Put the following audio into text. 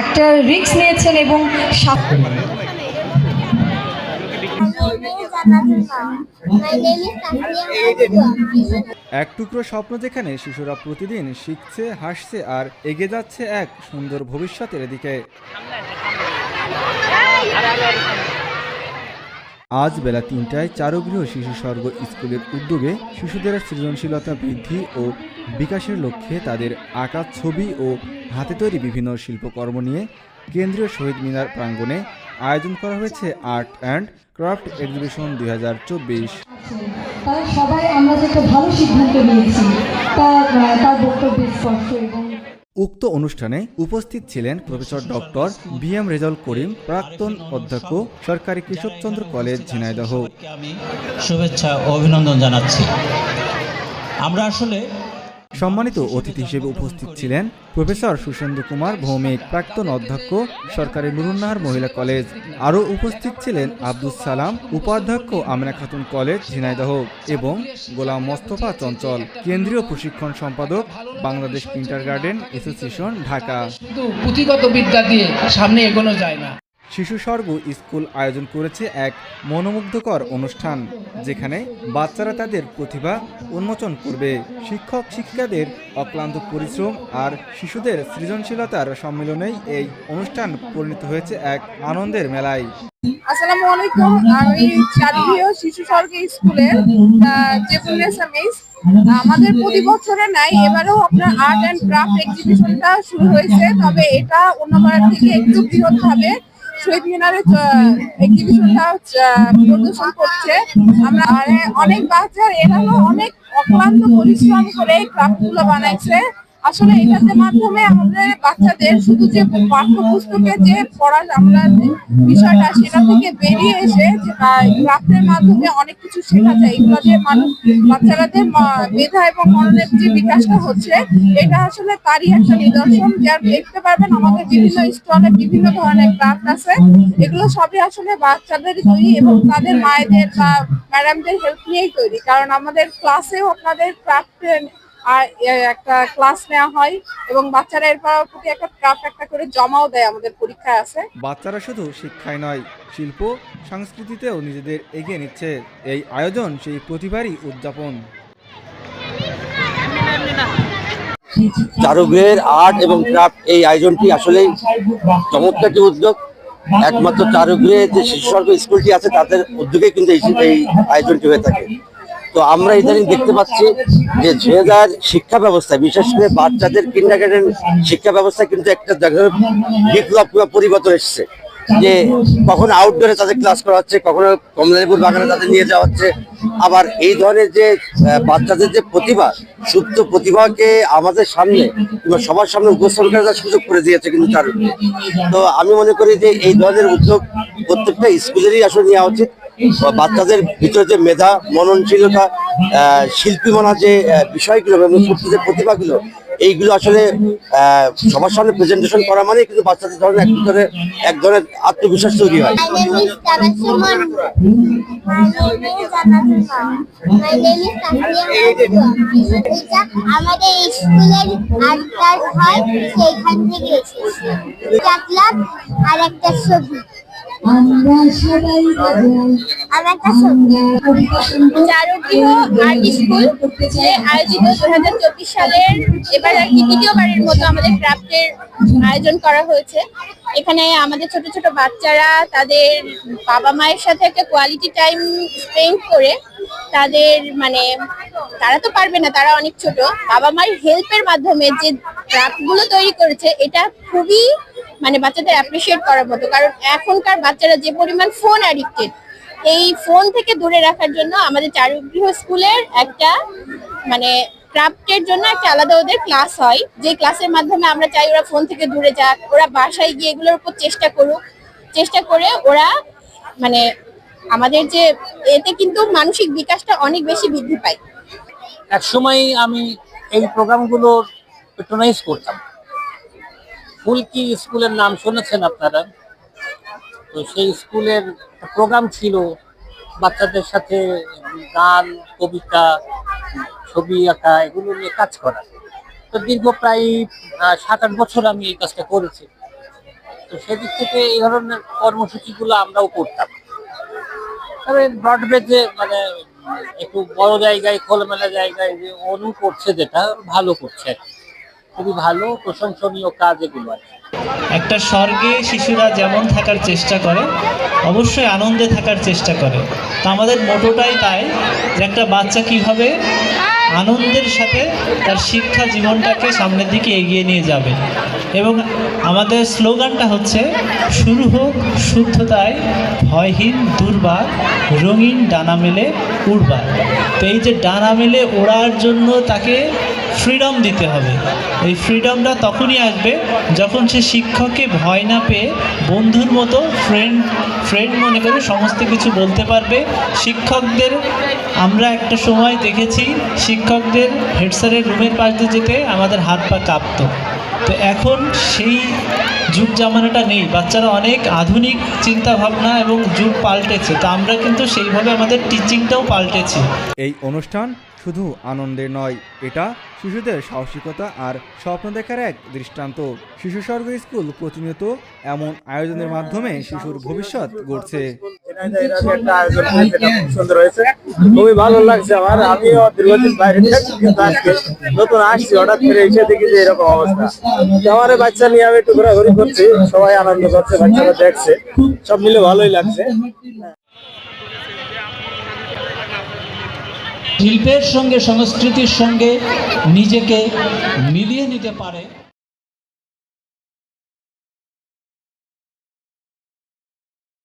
একটা রিস্ক নিয়েছেন এবং এক টুকরো স্বপ্ন যেখানে শিশুরা প্রতিদিন শিখছে, হাসছে আর এগিয়ে যাচ্ছে এক সুন্দর ভবিষ্যতের দিকে। আজ বেলা তিনটায় চারগৃহ শিশু স্বর্গ স্কুলের উদ্যোগে শিশুদের সৃজনশীলতা বৃদ্ধি ও বিকাশের লক্ষ্যে তাদের আঁকা ছবি ও হাতে তৈরি বিভিন্ন শিল্পকর্ম নিয়ে কেন্দ্রীয় শহীদ মিনার প্রাঙ্গণে আয়োজন করা হয়েছে আর্ট অ্যান্ড ক্রাফট এক্সিবিশন দুই তারা সবাই আমরা যে একটা ভালো সিদ্ধান্ত নিয়েছি তার আহ, স্পষ্ট এবং উক্ত অনুষ্ঠানে উপস্থিত ছিলেন professor doctor B M Rezaul Karim প্রাক্তন অধ্যক্ষ সরকারি কৃষকচন্দ্র কলেজ ঝিনাইদহ। আমি শুভেচ্ছা অভিনন্দন জানাচ্ছি। আমরা আসলে সম্মানিত অতিথি হিসেবে উপস্থিত ছিলেন প্রফেসর সুশেন্দ্র কুমার, ভৌমিক, প্রাক্তন অধ্যক্ষ, সরকারি নুরুন্নাহার মহিলা কলেজ। আরও উপস্থিত ছিলেন আব্দুস সালাম, উপাধ্যক্ষ আমিনা খাতুন কলেজ, ঝিনাইদহ এবং গোলাম মোস্তফা চঞ্চল। কেন্দ্রীয় প্রশিক্ষণ সম্পাদক, Bangladesh kindergarten association, Dhaka. পুঁথিগত বিদ্যা দিয়ে সামনে এগোনো যায় না। শিশু স্বর্গ স্কুল আয়োজন করেছে এক মনোমুগ্ধকর অনুষ্ঠান, যেখানে বাচ্চারা তাদের প্রতিভা উন্মোচন করবে। শিক্ষক, শিক্ষিকাদের অক্লান্ত পরিশ্রম আর শিশুদের সৃজনশীলতার সম্মিলনেই এই অনুষ্ঠান পরিণত হয়েছে এক আনন্দের মেলায়। আসসালামু আলাইকুম, আমি শিশু স্বর্গ স্কুলের আমাদের প্রতি বছরে নাই, এবারেও আপনার আর্ট অ্যান্ড ক্রাফট এক্সিবিশনটা শুরু হয়েছে, তবে এটা অন্যবার থেকে একটু বৃহৎ ভাবে শহীদ মিনারে প্রদর্শন করছে। আমরা আর অনেক বাচ্চার এরা অনেক অক্লান্ত পরিশ্রম করে ক্রাফটগুলো বানাইছে। আসলে এটাতে মাধ্যমে আমাদের বাচ্চাদের শুধু যে পাঠ্যপুস্তকে যে পড়া আমরা বিষয়টা সেটা থেকে বেরিয়ে এসে যে ক্রাফটের মাধ্যমে অনেক কিছু শেখা যায়, এগুলো যে মানুষ বাচ্চারাদের ম- মেধা এবং মননের যে বিকাশটা হচ্ছে, এটা আসলে তারই একটা নিদর্শন। যার দেখতে পারবেন আমাদের বিভিন্ন স্টলে বিভিন্ন ধরনের ক্রাফট আছে। এগুলো সবই আসলে বাচ্চাদের তৈরি এবং তাদের মায়েদের বা ম্যাডামদের হেল্প নিয়েই তৈরি। কারণ আমাদের ক্লাসেও আপনাদের ক্রাফট আর একটা ক্লাস নেওয়া হয় এবং বাচ্চারা এরপর প্রতি একটা ক্রাফট একটা করে জমাও দেয় আমাদের পরীক্ষায় আছে বাচ্চারা শুধু শিক্ষায় নয় শিল্প সংস্কৃতিতেও নিজেদের এগিয়ে নিচ্ছে। এই আয়োজন সেই প্রতিভারই উদযাপন। চারুগৃহের আর্ট এবং ক্রাফট এই আয়োজনটি আসলে চমৎকার একটি উদ্যোগ। একমাত্র চারুগৃহে যে শিশু স্কুলটি আছে তাদের উদ্যোগে কিন্তু এই এই আয়োজনটি হয়ে থাকে। তো আমরা ইদানিং দেখতে পাচ্ছি যে ঝিনেদার শিক্ষা ব্যবস্থা, বিশেষ করে বাচ্চাদের কিন্ডার শিক্ষা ব্যবস্থায় কিন্তু একটা বিপ্লব পরিবর্তন এসেছে। যে কখনো আউটডোরে তাদের ক্লাস করা হচ্ছে, কখনো কমলালেবুর বাগানে তাদের নিয়ে যাওয়া হচ্ছে। আবার এই ধরনের যে বাচ্চাদের যে প্রতিভা, সুপ্ত প্রতিভাকে আমাদের সামনে কিংবা সবার সামনে উপস্থাপন করার সুযোগ করে দিয়েছে কিন্তু তার তো আমি মনে করি যে এই ধরনের উদ্যোগ প্রত্যেকটা স্কুলেরই আসলে নেওয়া উচিত। বাচ্চাদের ভিতরে যে মেধা, মননশীলতা শিল্পী মনা যে বিষয়গুলো এবং যে প্রতিভাগুলো, এইগুলো আসলে সবার সামনে প্রেজেন্টেশন করা মানে কিন্তু বাচ্চাদের ধরনের এক ধরনের এক ধরনের আত্মবিশ্বাস তৈরি হয়। আর একটা ছবি। আমরা সবাই আর চারুগৃহ আর্ট স্কুল যে আয়োজিত দু হাজার চব্বিশ সালের এবার আর কি দ্বিতীয়বারের মতো আমাদের ক্রাফটের আয়োজন করা হয়েছে। এখানে আমাদের ছোট ছোট বাচ্চারা তাদের বাবা মায়ের সাথে একটা কোয়ালিটি টাইম স্পেন্ড করে তাদের মানে তারা তো পারবে না তারা অনেক ছোট। বাবা মায়ের হেল্পের মাধ্যমে যে ক্রাফটগুলো তৈরি করেছে এটা খুবই মানে বাচ্চাদের অ্যাপ্রিসিয়েট করার মতো। কারণ এখনকার বাচ্চারা যে পরিমাণ ফোন অ্যাডিক্টেড এই ফোন থেকে দূরে রাখার জন্য আমাদের চারুগৃহ স্কুলের একটা মানে ক্রাফটের জন্য একটা আলাদা ওদের ক্লাস হয়। যে ক্লাসের মাধ্যমে আমরা চাই ওরা ফোন থেকে দূরে যাক, ওরা বাসায় গিয়ে এগুলোর উপর চেষ্টা করুক। চেষ্টা করে ওরা মানে আমাদের যে, এতে কিন্তু মানসিক বিকাশটা অনেক বেশি বৃদ্ধি পায়। এক সময় আমি এই প্রোগ্রামগুলোর পেট্রোনাইজ করতাম। ফুলকি স্কুলের নাম শুনেছেন আপনারা? তো সেই স্কুলের প্রোগ্রাম ছিল, বাচ্চাদের সাথে গান, কবিতা, ছবি আঁকা, এগুলো নিয়ে কাজ করা। তো দীর্ঘ প্রায় সাত আট বছর আমি এই কাজটা করেছি। তো সেদিক থেকে এই ধরনের কর্মসূচিগুলো আমরাও করতাম। তবে ব্রডবেজে মানে একটু বড় জায়গায়, খোলামেলা জায়গায় যে অনু করছে যেটা, ভালো করছে আর কি। খুবই ভালো, প্রশংসনীয় কাজ এগুলো একটা স্বর্গে শিশুরা যেমন থাকার চেষ্টা করে, অবশ্যই আনন্দে থাকার চেষ্টা করে। তো আমাদের মোটোটাই তাই যে একটা বাচ্চা কীভাবে আনন্দের সাথে তার শিক্ষা জীবনটাকে সামনের দিকে এগিয়ে নিয়ে যাবে। এবং আমাদের স্লোগানটা হচ্ছে, শুরু হোক শুদ্ধতায়, ভয়হীন দুর্বার, রঙিন ডানা মেলে উড়বার। তো এই যে ডানা মেলে ওড়ার জন্য তাকে ফ্রিডম দিতে হবে। এই ফ্রিডমটা তখনই আসবে যখন সে শিক্ষককে ভয় না পেয়ে বন্ধুর মতো ফ্রেন্ড ফ্রেন্ড মনে করে সমস্ত কিছু বলতে পারবে। শিক্ষকদের, আমরা একটা সময় দেখেছি শিক্ষকদের হেড স্যারের রুমের পাশ দিয়ে যেতে আমাদের হাত পা কাঁপতো। তো এখন সেই যুগ জামানাটা নেই। বাচ্চারা অনেক আধুনিক চিন্তা ভাবনা এবং যুগ পাল্টেছে। তো আমরা কিন্তু সেইভাবে আমাদের টিচিংটাও পাল্টেছি। এই অনুষ্ঠান শুধু আনন্দের নয়, এটা শিশুদের সাহসিকতা আর স্বপ্ন দেখার এক দৃষ্টান্ত। শিশু স্বর্গ স্কুল প্রতিনিয়ত এমন আয়োজনের মাধ্যমে শিশুর ভবিষ্যৎ গড়ছে। খুবই ভালো লাগছে আমার। আমিও আসছি, হঠাৎ করে এসে দেখি এরকম অবস্থা। আমার বাচ্চা নিয়ে আমি ঘোরাঘুরি সবাই আনন্দ করছে, বাচ্চারা দেখছে, সব মিলে ভালোই লাগছে। শিল্পের সঙ্গে সংস্কৃতির সঙ্গে নিজেকে মিলিয়ে নিতে পারে।